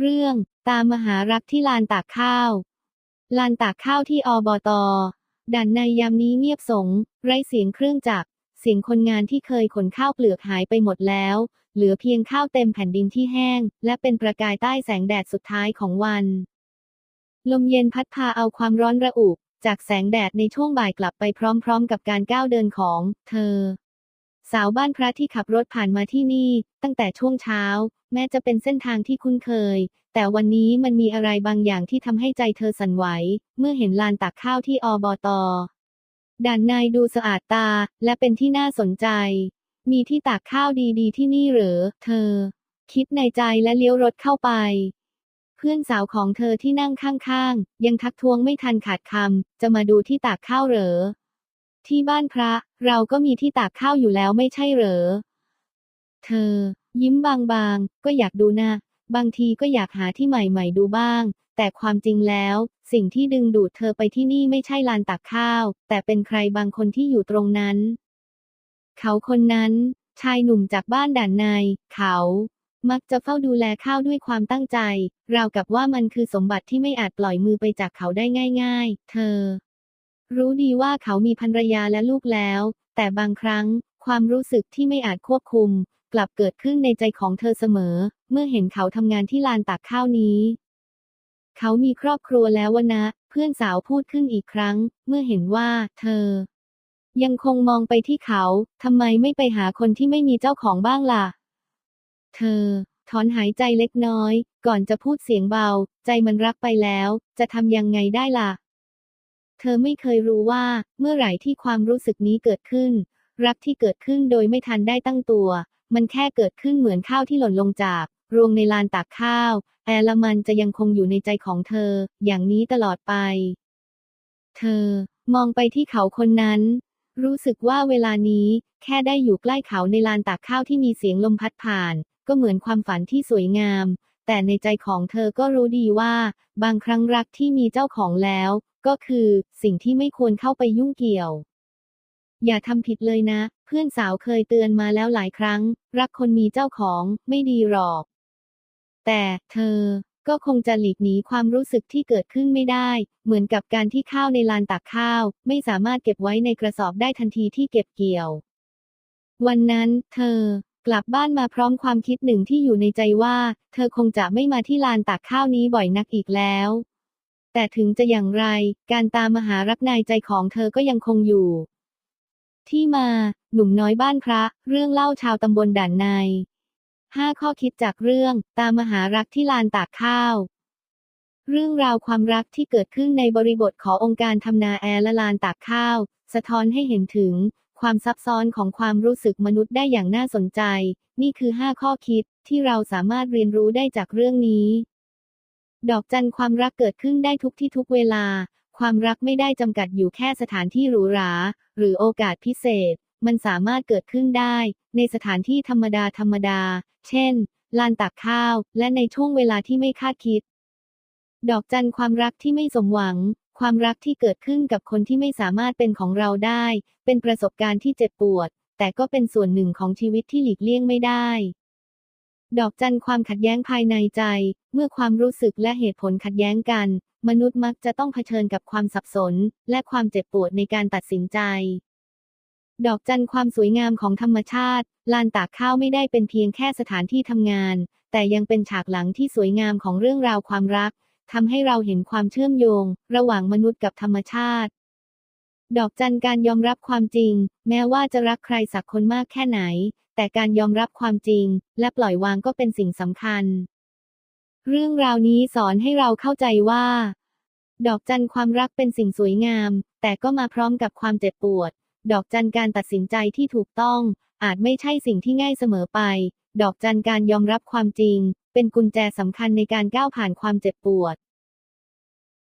เรื่อง ตามมหารักที่ลานตากข้าว ลานตากข้าวที่อบตด่านในยามนี้เงียบสง ไร้เสียงเครื่องจักร เสียงคนงานที่เคยขนข้าวเปลือกหายไปหมดแล้ว เหลือเพียงข้าวเต็มแผ่นดินที่แห้ง และเป็นประกายใต้แสงแดดสุดท้ายของวัน ลมเย็นพัดพาเอาความร้อนระอุจากแสงแดดในช่วงบ่ายกลับไปพร้อมๆ กับการก้าวเดินของ เธอ สาวบ้านพระที่ขับรถผ่านมาที่นี่ ตั้งแต่ช่วงเช้า แม้จะเป็นเส้นทางที่คุ้นเคย แต่วันนี้มันมีอะไรบางอย่างที่ทำให้ใจเธอสั่นไหว เมื่อเห็นลานตักข้าวที่อบตด่านในดูสะอาดตาและเป็นที่น่าสนใจ มีที่ตากข้าวดีๆ ที่นี่เหรอ เธอ คิดในใจและเลี้ยวรถเข้าไป เพื่อนสาวของเธอที่นั่งข้างๆ ยังทักท้วงไม่ทันขาดคำจะมาดูที่ตากข้าวเหรอ ที่บ้านพระ เราก็มีที่ตากข้าวอยู่แล้วไม่ใช่เหรอ เธอ ยิ้มบางๆ ก็อยากดูนะ บางทีก็อยากหาที่ใหม่ๆดูบ้าง แต่ความจริงแล้ว สิ่งที่ดึงดูดเธอไปที่นี่ไม่ใช่ลานตักข้าว แต่เป็นใครบางคนที่อยู่ตรงนั้น เขาคนนั้น ชายหนุ่มจากบ้านด่านในเขา มักจะเฝ้าดูแลข้าวด้วยความตั้งใจ ราวกับว่ามันคือสมบัติที่ไม่อาจปล่อยมือไปจากเขาได้ง่าย ๆ เธอ รู้ดีว่าเขามีภรรยาและลูกแล้ว แต่บางครั้งความรู้สึกที่ไม่อาจควบคุม กลับเกิดขึ้นในใจของเธอเสมอ เมื่อเห็นเขาทำงานที่ลานตากข้าวนี้ เขามีครอบครัวแล้ววะนะ เพื่อนสาวพูดขึ้นอีกครั้ง เมื่อเห็นว่า เธอ ยังคงมองไปที่เขาทำไมไม่ไปหาคนที่ไม่มีเจ้าของบ้างล่ะ เธอ ถอนหายใจเล็กน้อย ก่อนจะพูดเสียงเบา ใจมันรักไปแล้ว จะทำยังไงได้ล่ะ เธอไม่เคยรู้ว่าเมื่อไหร่ที่ความรู้สึกนี้เกิดขึ้น รักที่เกิดขึ้นโดยไม่ทันได้ตั้งตัว มันแค่เกิดขึ้นเหมือนข้าวที่หล่นลงจากรวงในลานตากข้าว แอละมันจะยังคงอยู่ในใจของเธอ อย่างนี้ตลอดไป เธอ มองไปที่เขาคนนั้น รู้สึกว่าเวลานี้แค่ได้อยู่ใกล้เขาในลานตากข้าวที่มีเสียงลมพัดผ่าน ก็เหมือนความฝันที่สวยงาม แต่ในใจของเธอก็รู้ดีว่า บางครั้งรักที่มีเจ้าของแล้ว ก็คือ สิ่งที่ไม่ควรเข้าไปยุ่งเกี่ยว อย่าทำผิดเลยนะ เพื่อนสาวเคยเตือนมาแล้วหลายครั้ง รักคนมีเจ้าของไม่ดีหรอก แต่เธอก็คงจะหลีกหนีความรู้สึกที่เกิดขึ้นไม่ได้ เหมือนกับการที่ข้าวในลานตักข้าว ไม่สามารถเก็บไว้ในกระสอบได้ทันทีที่เก็บเกี่ยว วันนั้น เธอกลับบ้านมาพร้อมความคิดหนึ่งที่อยู่ในใจว่า เธอคงจะไม่มาที่ลานตักข้าวนี้บ่อยนักอีกแล้ว แต่ถึงจะอย่างไร การตามมหารักนายใจของเธอก็ยังคงอยู่ ที่มา หนุ่มน้อยบ้านพระ เรื่องเล่าชาวตำบลด่านในห้าข้อคิดจากเรื่อง ตามมหารักที่ลานตากข้าว เรื่องราวความรักที่เกิดขึ้นในบริบทขององค์การทำนาแอร์และลานตากข้าว สะท้อนให้เห็นถึง ความซับซ้อนของความรู้สึกมนุษย์ได้อย่างน่าสนใจ นี่คือ5ข้อคิดที่เราสามารถเรียนรู้ได้จากเรื่องนี้ ดอกจันความรักเกิดขึ้นได้ทุกที่ทุกเวลา ความรักไม่ได้จำกัดอยู่แค่สถานที่หรูหรา หรือโอกาสพิเศษ มันสามารถเกิดขึ้นได้ ในสถานที่ธรรมดาธรรมดา เช่น ลานตักข้าว และในช่วงเวลาที่ไม่คาดคิด ดอกจันความรักที่ไม่สมหวัง ความรักที่เกิดขึ้นกับคนที่ไม่สามารถเป็นของเราได้ เป็นประสบการณ์ที่เจ็บปวด แต่ก็เป็นส่วนหนึ่งของชีวิตที่หลีกเลี่ยงไม่ได้ ดอกจันความขัดแย้งภายในใจ เมื่อความรู้สึกและเหตุผลขัดแย้งกัน มนุษย์มักจะต้องเผชิญกับความสับสน และความเจ็บปวดในการตัดสินใจ ดอกจันความสวยงามของธรรมชาติ ลานตากข้าวไม่ได้เป็นเพียงแค่สถานที่ทำงาน แต่ยังเป็นฉากหลังที่สวยงามของเรื่องราวความรักทำให้เราเห็นความเชื่อมโยง ระหว่างมนุษย์กับธรรมชาติ ดอกจันการยอมรับความจริง แม้ว่าจะรักใครสักคนมากแค่ไหน แต่การยอมรับความจริง และปล่อยวางก็เป็นสิ่งสำคัญ เรื่องราวนี้สอนให้เราเข้าใจว่า ดอกจันความรักเป็นสิ่งสวยงาม แต่ก็มาพร้อมกับความเจ็บปวด ดอกจันการตัดสินใจที่ถูกต้อง อาจไม่ใช่สิ่งที่ง่ายเสมอไป ดอกจันการยอมรับความจริง เป็นกุญแจสำคัญในการก้าวผ่านความเจ็บปวด